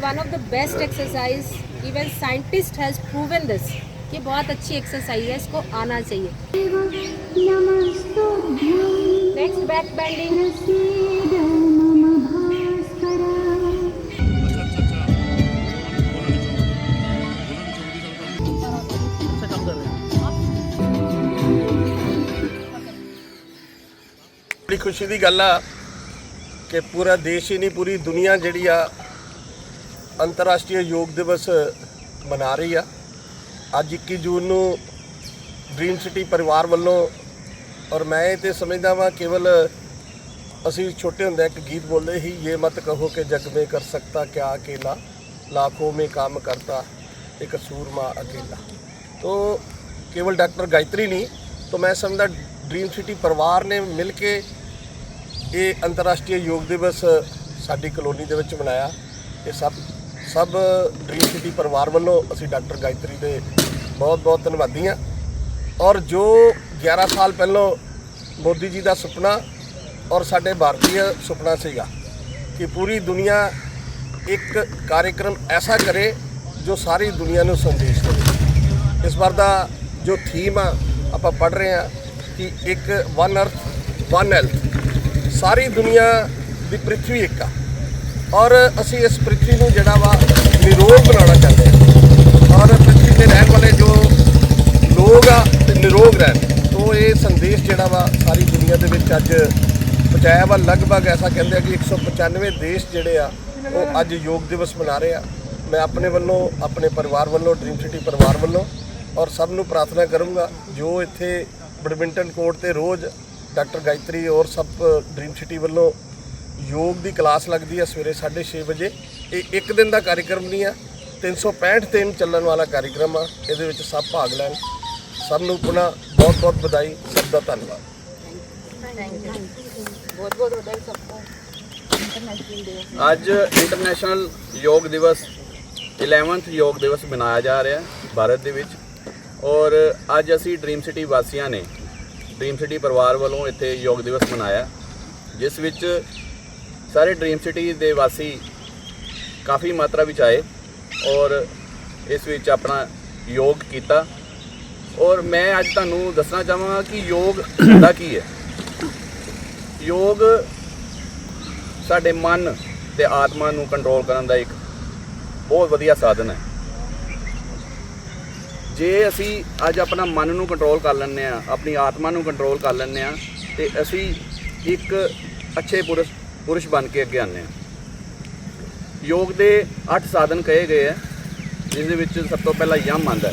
one of the best exercise. Even scientist has proven this. कि बहुत अच्छी exercise है इसको आना चाहिए नेक्स्ट बैक बेंडिंग ਬੜੀ ਖੁਸ਼ੀ ਦੀ ਗੱਲ ਆ ਕਿ ਪੂਰਾ ਦੇਸ਼ ਹੀ ਨਹੀਂ ਪੂਰੀ ਦੁਨੀਆ ਜਿਹੜੀ ਆ ਅੰਤਰਰਾਸ਼ਟਰੀ ਯੋਗ ਦਿਵਸ ਮਨਾ ਰਹੀ ਆ ਅੱਜ 21 ਜੂਨ ਨੂੰ ਡ੍ਰੀਮ ਸਿਟੀ ਪਰਿਵਾਰ ਵੱਲੋਂ ਔਰ ਮੈਂ ਇਹ ਤੇ ਸਮਝਦਾ ਵਾਂ ਕੇਵਲ ਅਸੀਂ ਛੋਟੇ ਹੁੰਦੇ ਇੱਕ ਗੀਤ ਬੋਲਦੇ ਸੀ ਇਹ ਮਤ ਕਹੋ ਕਿ ਜਗ ਮੇ ਕਰ ਸਕਤਾ ਕਿਆ ਅਕੇਲਾ लाखों में काम करता एक सूरमा अकेला तो केवल डॉक्टर गायत्री नहीं तो मैं समझदा ड्रीम सिटी ਪਰਿਵਾਰ ਨੇ ਮਿਲ ਕੇ ਇਹ ਅੰਤਰਰਾਸ਼ਟਰੀ ਯੋਗ ਦਿਵਸ ਸਾਡੀ ਕਲੋਨੀ ਦੇ ਵਿੱਚ ਮਨਾਇਆ ਇਹ ਸਭ ਸਭ ਡ੍ਰੀਮ ਸਿਟੀ ਪਰਿਵਾਰ ਵੱਲੋਂ ਅਸੀਂ ਡਾਕਟਰ ਗਾਇਤਰੀ ਦੇ ਬਹੁਤ ਬਹੁਤ ਧੰਨਵਾਦੀ ਹਾਂ। ਔਰ ਜੋ 11 ਸਾਲ ਪਹਿਲਾਂ ਮੋਦੀ ਜੀ ਦਾ ਸੁਪਨਾ ਔਰ ਸਾਡੇ ਭਾਰਤੀ ਸੁਪਨਾ ਸੀਗਾ ਕਿ ਪੂਰੀ ਦੁਨੀਆ ਇੱਕ ਕਾਰਜਕ੍ਰਮ ਐਸਾ ਕਰੇ ਜੋ ਸਾਰੀ ਦੁਨੀਆ ਨੂੰ ਸੰਦੇਸ਼ ਦੇਵੇ। ਇਸ ਵਾਰ ਦਾ ਜੋ ਥੀਮ ਆ, ਆਪਾਂ ਪੜ ਰਹੇ ਆ ਕਿ ਇੱਕ ਵਨ ਅਰਥ ਵਨ ਹੈਲਥ ਸਾਰੀ ਦੁਨੀਆ ਦੀ ਪ੍ਰithvi ਇੱਕ ਆ। ਔਰ ਅਸੀਂ ਇਸ ਪ੍ਰਿਥਵੀ ਨੂੰ ਜਿਹੜਾ ਵਾ ਨਿਰੋਗ ਬਣਾਉਣਾ ਚਾਹੁੰਦੇ ਹਾਂ। ਔਰ ਪ੍ਰਿਥਵੀ ਤੇ ਰਹਿਣ ਵਾਲੇ ਜੋ ਲੋਕ ਆ ਤੇ ਨਿਰੋਗ ਰਹਿਣ, ਤੋਂ ਇਹ ਸੰਦੇਸ਼ ਜਿਹੜਾ ਵਾ ਸਾਰੀ ਦੁਨੀਆ ਦੇ ਵਿੱਚ ਅੱਜ ਪਹੁੰਚਾਇਆ ਵਾ। ਲਗਭਗ ਐਸਾ ਕਹਿੰਦੇ ਆ ਕਿ 195 ਦੇਸ਼ ਜਿਹੜੇ ਆ, ਉਹ ਅੱਜ ਯੋਗ ਦਿਵਸ ਮਨਾ ਰਹੇ ਆ। ਮੈਂ ਆਪਣੇ ਵੱਲੋਂ, ਆਪਣੇ ਪਰਿਵਾਰ ਵੱਲੋਂ ਡ੍ਰੀਮ ਸਿਟੀ ਪਰਿਵਾਰ ਵੱਲੋਂ ਔਰ ਸਭ ਨੂੰ ਪ੍ਰਾਰਥਨਾ ਕਰੂੰਗਾ, ਜੋ ਇੱਥੇ ਬੈਡਮਿੰਟਨ ਕੋਰਟ ਤੇ ਰੋਜ਼ ਡਾਕਟਰ ਗਾਇਤਰੀ ਔਰ ਸਭ ਡ੍ਰੀਮ ਸਿਟੀ ਵੱਲੋਂ ਯੋਗ ਦੀ ਕਲਾਸ ਲੱਗਦੀ ਹੈ ਸਵੇਰੇ 6:30 ਵਜੇ। ਇਹ ਇੱਕ ਦਿਨ ਦਾ ਕਾਰਜਕ੍ਰਮ ਨਹੀਂ ਆ। 365 ਦਿਨ ਚੱਲਣ ਵਾਲਾ ਕਾਰਜਕ੍ਰਮ ਆ। ਇਹਦੇ ਵਿੱਚ ਸਭ ਭਾਗ ਲੈਣ। ਸਭ ਨੂੰ ਪੁਨਾ ਬਹੁਤ ਬਹੁਤ ਵਧਾਈ, ਸਭ ਦਾ ਧੰਨਵਾਦ। ਬਹੁਤ ਬਹੁਤ ਵਧਾਈ ਸਭ ਨੂੰ ਅੱਜ ਇੰਟਰਨੈਸ਼ਨਲ ਯੋਗ ਦਿਵਸ 11th ਯੋਗ ਦਿਵਸ ਮਨਾਇਆ ਜਾ ਰਿਹਾ ਭਾਰਤ ਦੇ ਵਿੱਚ। ਔਰ ਅੱਜ ਅਸੀਂ ਡ੍ਰੀਮ ਸਿਟੀ ਵਾਸੀਆਂ ਨੇ ਡ੍ਰੀਮ ਸਿਟੀ ਪਰਿਵਾਰ ਵੱਲੋਂ ਇੱਥੇ ਯੋਗ ਦਿਵਸ ਮਨਾਇਆ। ਜਿਸ ਵਿੱਚ ਸਾਰੇ ਡ੍ਰੀਮ ਸਿਟੀ ਦੇ ਵਾਸੀ ਕਾਫੀ ਮਾਤਰਾ ਵਿੱਚ ਆਏ ਔਰ ਇਸ ਵਿੱਚ ਆਪਣਾ ਯੋਗ ਕੀਤਾ। ਔਰ ਮੈਂ ਅੱਜ ਤੁਹਾਨੂੰ ਦੱਸਣਾ ਚਾਹਾਂਗਾ ਕਿ ਯੋਗ ਦਾ ਕੀ ਹੈ। ਯੋਗ ਸਾਡੇ ਮਨ ਤੇ ਆਤਮਾ ਨੂੰ ਕੰਟਰੋਲ ਕਰਨ ਦਾ ਇੱਕ ਬਹੁਤ ਵਧੀਆ ਸਾਧਨ ਹੈ। ਜੇ ਅਸੀਂ ਅੱਜ ਆਪਣਾ ਮਨ ਨੂੰ ਕੰਟਰੋਲ ਕਰ ਲੈਂਦੇ ਆ ਆਪਣੀ ਆਤਮਾ ਨੂੰ ਕੰਟਰੋਲ ਕਰ ਲੈਂਦੇ ਆ ਤੇ ਅਸੀਂ ਇੱਕ ਅੱਛੇ ਪੁਰਸ਼ ਪੁਰਸ਼ ਬਣ ਕੇ ਅੱਗੇ ਆਉਂਦੇ ਆ ਯੋਗ ਦੇ 8 ਸਾਧਨ ਕਹੇ ਗਏ ਆ ਜਿਸ ਦੇ ਵਿੱਚ ਸਭ ਤੋਂ ਪਹਿਲਾਂ ਯਮ ਆਉਂਦਾ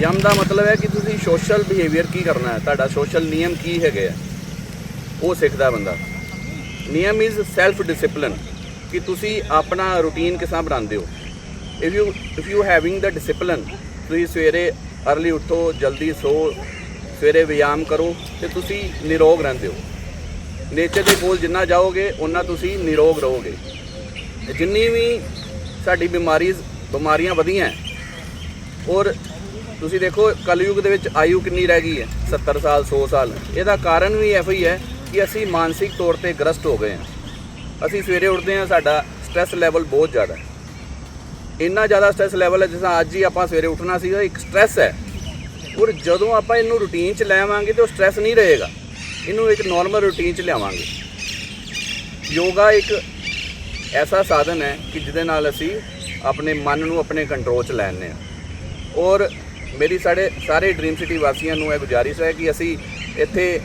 ਯਮ ਦਾ ਮਤਲਬ ਹੈ ਕਿ ਤੁਸੀਂ ਸੋਸ਼ਲ ਬਿਹੇਵੀਅਰ ਕੀ ਕਰਨਾ ਹੈ? ਤੁਹਾਡਾ ਸੋਸ਼ਲ ਨਿਯਮ ਕੀ ਹੈਗੇ ਆ ਉਹ ਸਿੱਖਦਾ ਬੰਦਾ। ਨਿਯਮ ਇਜ਼ ਸੈਲਫ ਡਿਸਪਲਿਨ ਕਿ ਤੁਸੀਂ ਆਪਣਾ ਰੂਟੀਨ ਕਿਸ ਬਣਾਉਂਦੇ ਹੋ। If you if you having the discipline ਤੁਸੀਂ ਸਵੇਰੇ ਅਰਲੀ ਉੱਠੋ, ਜਲਦੀ ਸੋ, ਸਵੇਰੇ ਵਿਆਮ ਕਰੋ, ਤੇ ਤੁਸੀਂ ਨਿਰੋਗ ਰਹਿੰਦੇ ਹੋ। ਨੇਚਰ ਦੇ ਕੋਲ ਜਿੰਨਾ ਜਾਓਗੇ ਉਨਾ ਤੁਸੀਂ ਨਿਰੋਗ ਰਹੋਗੇ। ਜਿੰਨੀ ਵੀ ਸਾਡੀ ਬਿਮਾਰੀਜ਼, ਬਿਮਾਰੀਆਂ ਵਧੀਆਂ ਔਰ ਤੁਸੀਂ ਦੇਖੋ, ਕਲਯੁਗ ਦੇ ਵਿੱਚ ਆਯੂ ਕਿੰਨੀ ਰਹਿ ਗਈ ਹੈ 70 ਸਾਲ 100 ਸਾਲ। ਇਹਦਾ ਕਾਰਨ ਵੀ ਇਹੋ ਹੀ ਹੈ ਕਿ ਅਸੀਂ ਮਾਨਸਿਕ ਤੌਰ ਤੇ ਗ੍ਰਸਤ ਹੋ ਗਏ ਹਾਂ। ਅਸੀਂ ਸਵੇਰੇ ਉੱਠਦੇ ਹਾਂ, ਸਾਡਾ ਸਟ੍ਰੈਸ ਲੈਵਲ ਬਹੁਤ ਜ਼ਿਆਦਾ ਹੈ। ਇੰਨਾ ਜ਼ਿਆਦਾ ਸਟ੍ਰੈਸ ਲੈਵਲ ਹੈ ਜਿਸ ਤਰ੍ਹਾਂ ਅੱਜ ਹੀ ਆਪਾਂ ਸਵੇਰੇ ਉੱਠਣਾ ਸੀਗਾ, ਇੱਕ ਸਟ੍ਰੈਸ ਹੈ। ਔਰ ਜਦੋਂ ਆਪਾਂ ਇਹਨੂੰ ਰੂਟੀਨ 'ਚ ਲੈ ਆਵਾਂਗੇ, ਤੇ ਉਹ ਸਟ੍ਰੈਸ ਨਹੀਂ ਰਹੇਗਾ। ਇਹਨੂੰ ਇੱਕ ਨਾਰਮਲ ਰੂਟੀਨ 'ਚ ਲਿਆਵਾਂਗੇ। ਯੋਗਾ ਇੱਕ ਐਸਾ ਸਾਧਨ ਹੈ ਕਿ ਜਿਹਦੇ ਨਾਲ ਅਸੀਂ ਆਪਣੇ ਮਨ ਨੂੰ ਆਪਣੇ ਕੰਟਰੋਲ 'ਚ ਲੈਣੇ ਆ ਔਰ ਮੇਰੀ ਸਾਡੇ ਸਾਰੇ ਡ੍ਰੀਮ ਸਿਟੀ ਵਾਸੀਆਂ ਨੂੰ ਇਹ ਗੁਜ਼ਾਰਿਸ਼ ਹੈ ਕਿ ਅਸੀਂ ਇੱਥੇ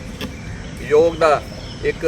ਯੋਗ ਦਾ ਇੱਕ